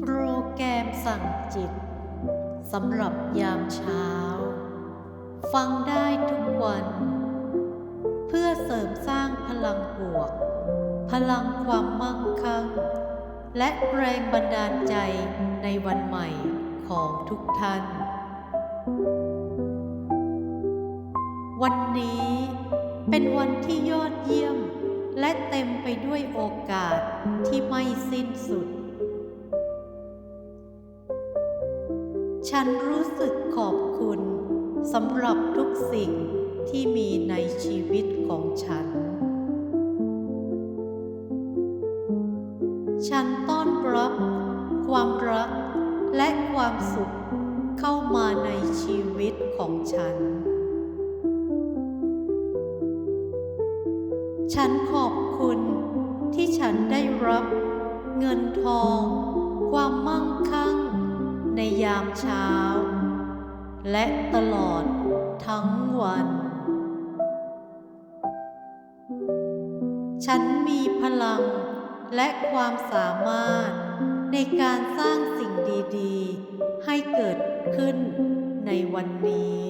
โปรแกรมสั่งจิตสำหรับยามเช้า ฟังได้ทุกวัน เพื่อเสริมสร้างพลังบวก พลังความมั่งคั่ง และแรงบันดาลใจในวันใหม่ของทุกท่าน วันนี้เป็นวันที่ยอดเยี่ยม และเต็มไปด้วยโอกาสที่ไม่สิ้นสุด ฉันรู้สึกขอบคุณสำหรับทุกสิ่งที่มีในชีวิตของฉัน ฉันต้อนรับความรักและความสุขเข้ามาในชีวิตของฉัน ฉันขอ ยามเช้า และตลอดทั้งวัน ฉันมีพลังและความสามารถในการสร้างสิ่งดีๆ ให้เกิดขึ้นในวันนี้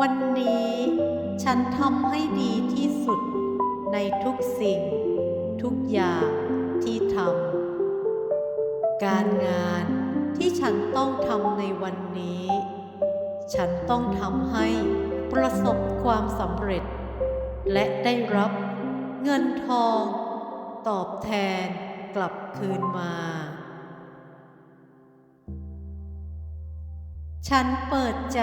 วันนี้ฉันทำให้ดีที่สุดในทุกสิ่งทุกอย่าง ที่ทำการงานที่ฉันต้องทำในวันนี้ ฉันต้องทำให้ประสบความสำเร็จ และได้รับเงินทอง ตอบแทนกลับคืนมา ฉันเปิดใจ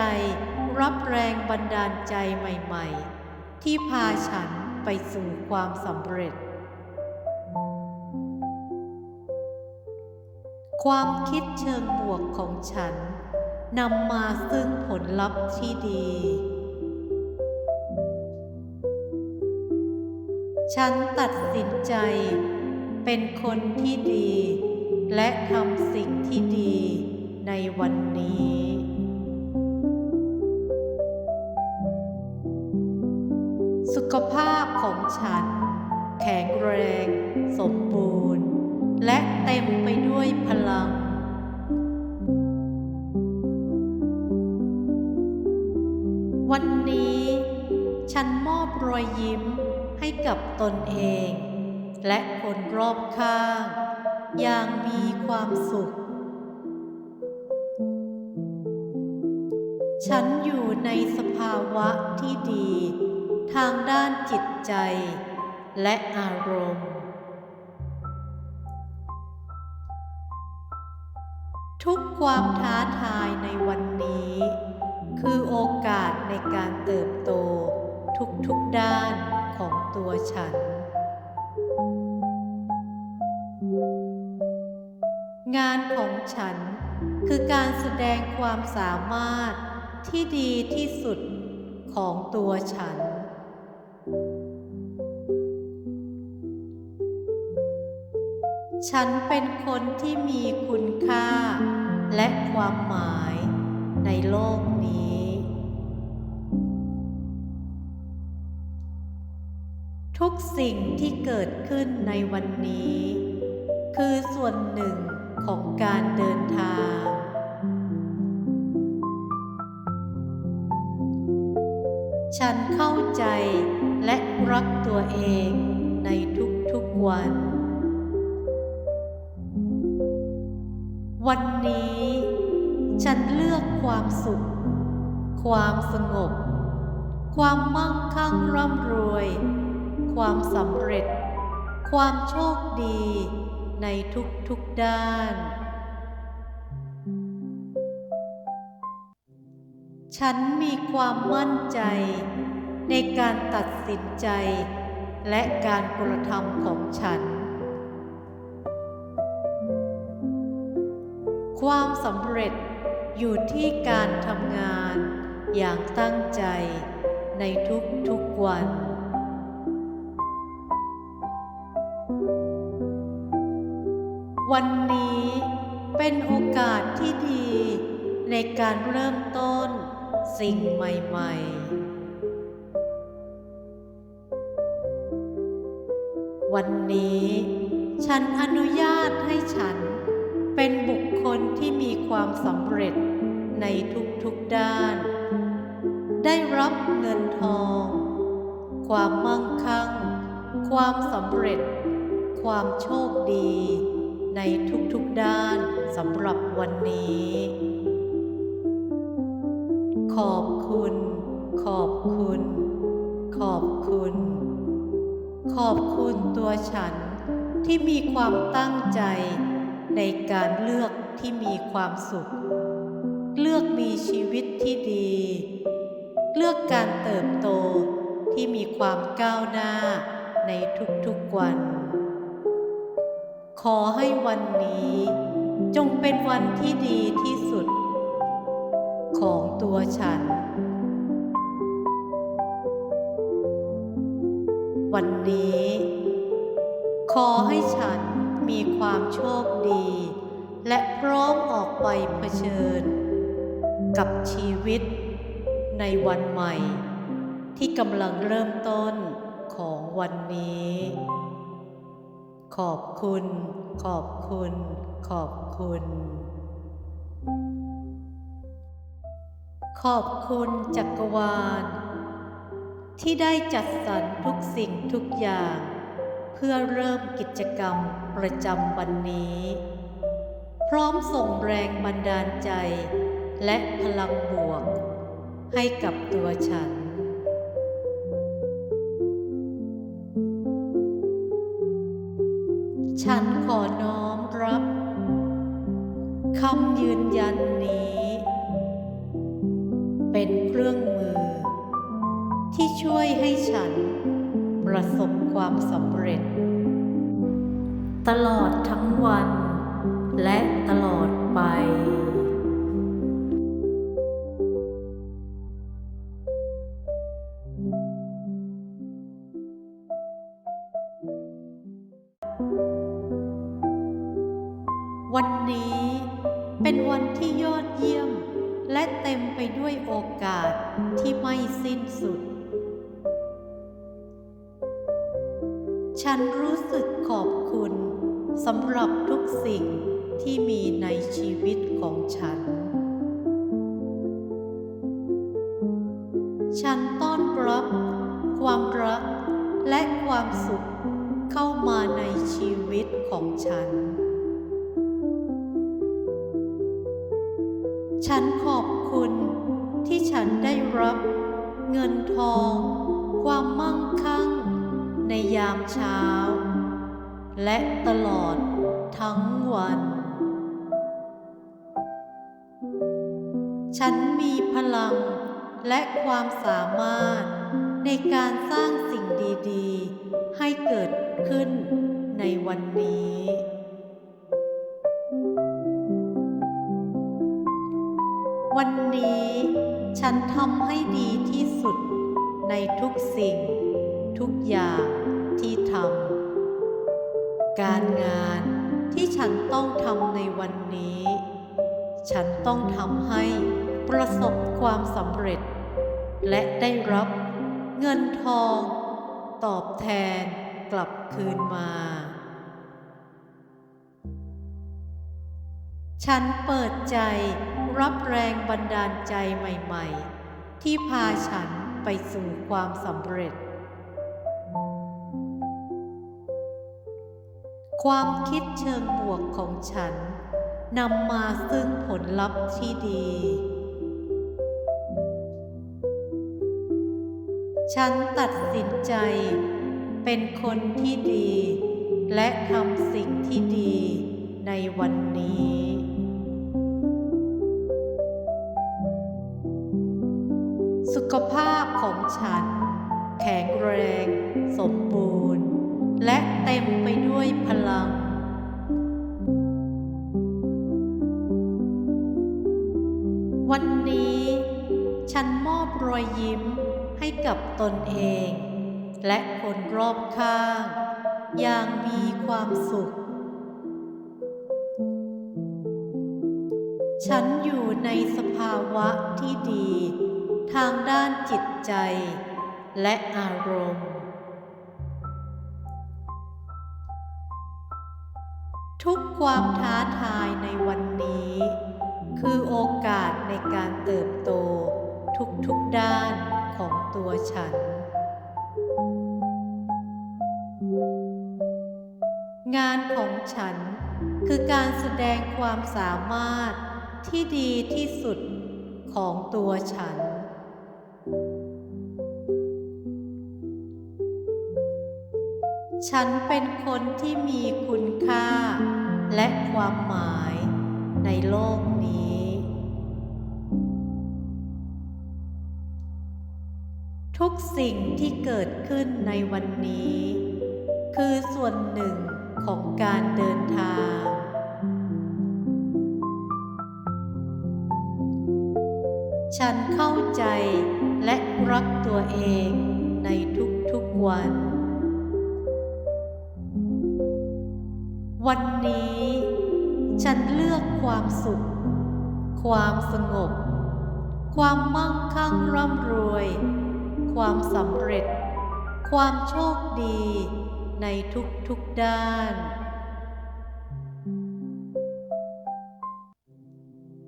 รับแรงบันดาลใจใหม่ ๆ ที่พาฉันไปสู่ความสำเร็จ ความคิดเชิงบวกของฉันนำมาซึ่งผลลัพธ์ที่ดี ฉันตัดสินใจ เป็นคนที่ดี และทำสิ่งที่ดีในวันนี้ สุขภาพของฉัน แข็งแรง สมบูรณ์ และเต็มไปด้วยพลัง วันนี้ ฉันมอบรอยยิ้มให้กับตนเอง และคนรอบข้าง อย่างมีความสุข ฉันอยู่ในสภาวะที่ดี ทางด้านจิตใจ และอารมณ์ ทุกความท้าทายในวันนี้ คือโอกาสในการเติบโตทุกๆด้านของตัวฉัน งานของฉันคือการแสดงความสามารถที่ดีที่สุดของตัวฉัน ฉันเป็นคนที่มีคุณค่า และความหมายในโลกนี้ ทุกสิ่งที่เกิดขึ้นในวันนี้ คือส่วนหนึ่งของการเดินทาง ฉันเข้าใจและรักตัวเองในทุกๆวัน วันนี้ ฉันเลือกความสุข ความสงบ ความมั่งคั่งร่ำรวย ความสำเร็จ ความโชคดีในทุกๆด้าน ฉันมีความมั่นใจในการตัดสินใจ และการกระทำของฉัน ความสำเร็จอยู่ที่การทำงานอย่างตั้งใจในทุกๆวัน วันนี้เป็นโอกาสที่ดีในการเริ่มต้นสิ่งใหม่ ๆ วันนี้ฉันอนุญาตให้ฉัน เป็นบุคคลที่มีความสำเร็จในทุกๆด้าน ได้รับเงินทอง ความมั่งคั่ง ความสำเร็จ ความโชคดี ในทุกๆด้านสำหรับวันนี้ ขอบคุณ ขอบคุณ ขอบคุณ ขอบคุณตัวฉันที่มีความตั้งใจ ในการเลือกที่มีความสุข เลือกมีชีวิตที่ดี เลือกการเติบโตที่มีความก้าวหน้าในทุกๆวัน ขอให้วันนี้จงเป็นวันที่ดีที่สุด ของตัวฉัน วันนี้ ขอให้ฉัน มีความโชคดี และพร้อมออกไปเผชิญ กับชีวิต ในวันใหม่ ที่กำลังเริ่มต้นของวันนี้ ขอบคุณ ขอบคุณ ขอบคุณ ขอบคุณจักรวาล ที่ได้จัดสรรทุกสิ่งทุกอย่าง เพื่อเริ่มกิจกรรมประจำวันนี้ พร้อมส่งแรงบันดาลใจ และพลังบวก ให้กับตัวฉันฉันขอน้อมรับคำยืนยันนี้ เป็นเครื่องมือ ที่ช่วยให้ฉันประสบ ความสำเร็จ ตลอดทั้งวัน และตลอดไป วันนี้เป็นวันที่ยอดเยี่ยม และเต็มไปด้วยโอกาสที่ไม่สิ้นสุด ฉันรู้สึกขอบคุณสำหรับทุกสิ่งที่มีในชีวิตของฉัน ฉันต้อนรับความรักและความสุขเข้ามาในชีวิตของฉัน ฉันขอบคุณที่ฉันได้รับเงินทอง ความมั่งคั่ง ในยามเช้า และตลอดทั้งวัน ฉันมีพลังและความสามารถในการสร้างสิ่งดีๆ ให้เกิดขึ้นในวันนี้ วันนี้ฉันทำให้ดีที่สุดในทุกสิ่งทุกอย่าง ที่ทำการงานที่ฉันต้องทำในวันนี้ ฉันต้องทำให้ประสบความสำเร็จ และได้รับเงินทอง ตอบแทนกลับคืนมา ฉันเปิดใจรับแรงบันดาลใจใหม่ ๆ ที่พาฉันไปสู่ความสำเร็จ ความคิดเชิงบวกของฉันนำมาซึ่งผลลัพธ์ที่ดี ฉันตัดสินใจ เป็นคนที่ดี และทำสิ่งที่ดีในวันนี้ สุขภาพของฉัน แข็งแรง สมบูรณ์ และเต็มไปด้วยพลัง วันนี้ ฉันมอบรอยยิ้มให้กับตนเอง และคนรอบข้าง อย่างมีความสุข ฉันอยู่ในสภาวะที่ดี ทางด้านจิตใจ และอารมณ์ ทุกความท้าทายในวันนี้ คือโอกาสในการเติบโตทุกๆด้านของตัวฉัน งานของฉันคือการแสดงความสามารถที่ดีที่สุดของตัวฉัน ฉันเป็นคนที่มีคุณค่า สิ่งที่เกิดขึ้นในวันนี้ คือส่วนหนึ่งของการเดินทาง ฉันเข้าใจและรักตัวเองในทุกๆวัน วันนี้ ฉันเลือกความสุข ความสงบ ความมั่งคั่งร่ำรวย ความสำเร็จ ความโชคดีในทุกๆด้าน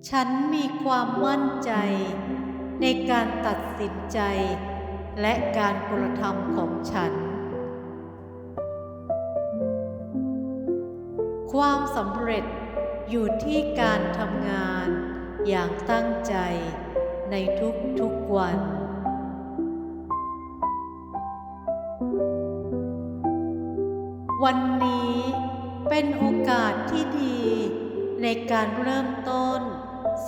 ฉันมีความมั่นใจในการตัดสินใจ และการกระทำของฉัน ความสำเร็จอยู่ที่การทำงานอย่างตั้งใจในทุกๆวัน วันนี้เป็นโอกาสที่ดีในการเริ่มต้น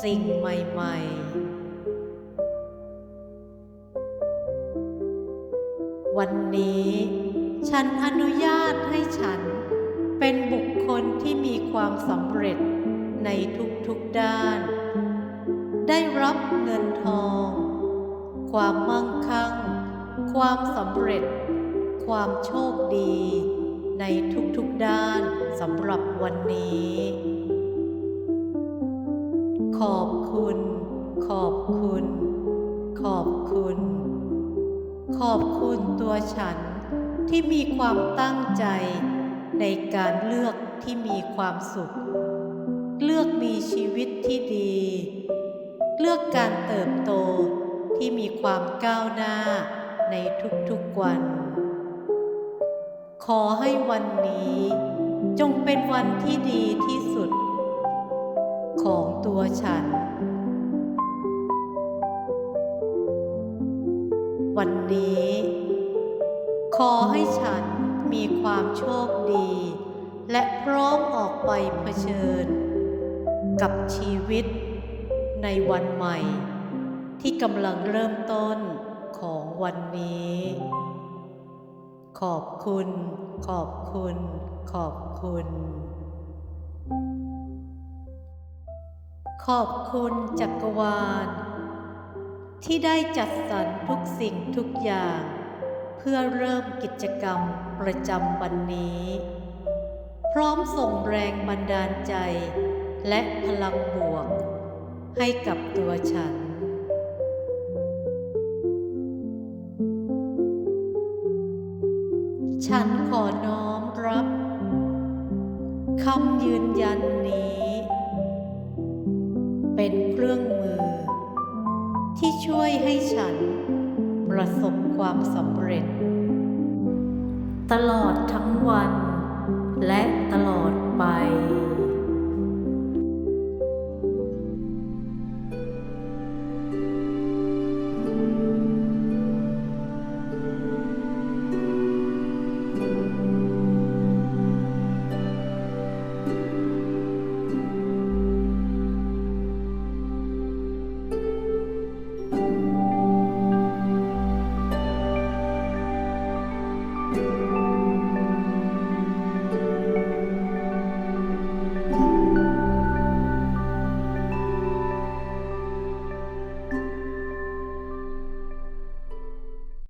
สิ่งใหม่ ๆ วันนี้ฉันอนุญาตให้ฉันเป็นบุคคลที่มีความสำเร็จในทุกๆด้าน ได้รับเงินทอง ความมั่งคั่ง ความสำเร็จ ความโชคดี ในทุกๆด้านสำหรับวันนี้ ขอบคุณ ขอบคุณ ขอบคุณ ขอบคุณตัวฉันที่มีความตั้งใจในการเลือกที่มีความสุข เลือกมีชีวิตที่ดี เลือกการเติบโตที่มีความก้าวหน้าในทุกๆวัน ขอให้วันนี้จงเป็นวันที่ดีที่สุด ของตัวฉัน วันนี้ ขอให้ฉันมีความโชคดี และพร้อมออกไปเผชิญ กับชีวิตในวันใหม่ ที่กำลังเริ่มต้นของวันนี้ ขอบคุณ ขอบคุณ ขอบคุณ ขอบคุณจักรวาล ที่ได้จัดสรรทุกสิ่งทุกอย่าง เพื่อเริ่มกิจกรรมประจำวันนี้ พร้อมส่งแรงบันดาลใจ และพลังบวก ให้กับตัวฉันฉัน คำยืนยันนี้ เป็นเครื่องมือ ที่ช่วยให้ฉัน ประสบความสำเร็จ ตลอดทั้งวัน และตลอดไป